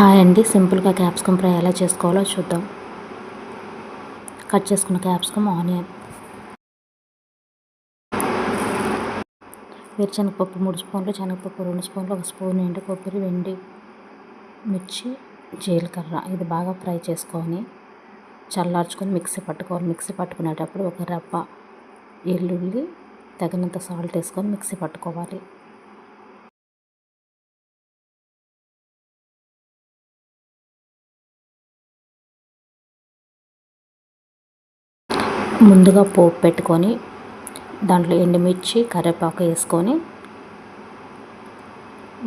Hi అండి. సింపుల్గా capsicum fry ఎలా చేసుకోవాలో చూద్దాం. కట్ చేసుకున్న క్యాప్సికమ్ ఆనియన్ వేరుశనగపప్పు మూడు స్పూన్లు శనగపప్పు రెండు స్పూన్లు ఒక స్పూన్ ఎండు కొబ్బరి వెండి మిర్చి జీలకర్ర. ఇది బాగా ఫ్రై చేసుకొని చల్లార్చుకొని మిక్సీ పట్టుకోవాలి. మిక్సీ పట్టుకునేటప్పుడు ఒక రవ్వ ఎల్లుల్లి తగినంత సాల్ట్ వేసుకొని మిక్సీ పట్టుకోవాలి. ముందుగా పోపు పెట్టుకొని దాంట్లో ఎండుమిర్చి కరివేపాకు వేసుకొని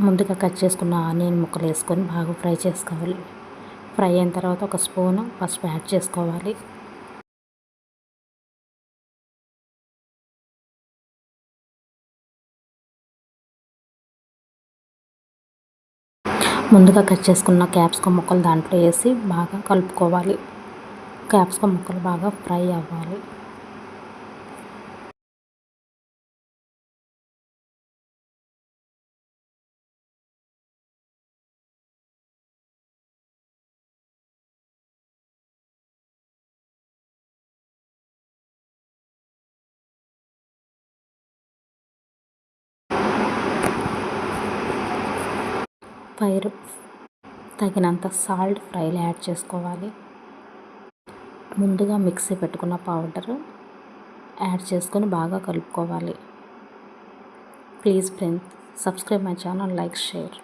ముందుగా కట్ చేసుకున్న ఆనియన్ ముక్కలు వేసుకొని బాగా ఫ్రై చేసుకోవాలి. ఫ్రై అయిన తర్వాత ఒక స్పూన్ పసుపు యాడ్ చేసుకోవాలి. ముందుగా కట్ చేసుకున్న క్యాప్సికమ్ ముక్కలు దాంట్లో వేసి బాగా కలుపుకోవాలి. క్యాప్సికమ్ ముక్కలు బాగా ఫ్రై అవ్వాలి. పైరు తగినంత సాల్ట్ ఫ్రైలు యాడ్ చేసుకోవాలి. ముందుగా మిక్సీ పెట్టుకున్న పౌడర్ యాడ్ చేసుకొని బాగా కలుపుకోవాలి. Please friends subscribe my channel like share.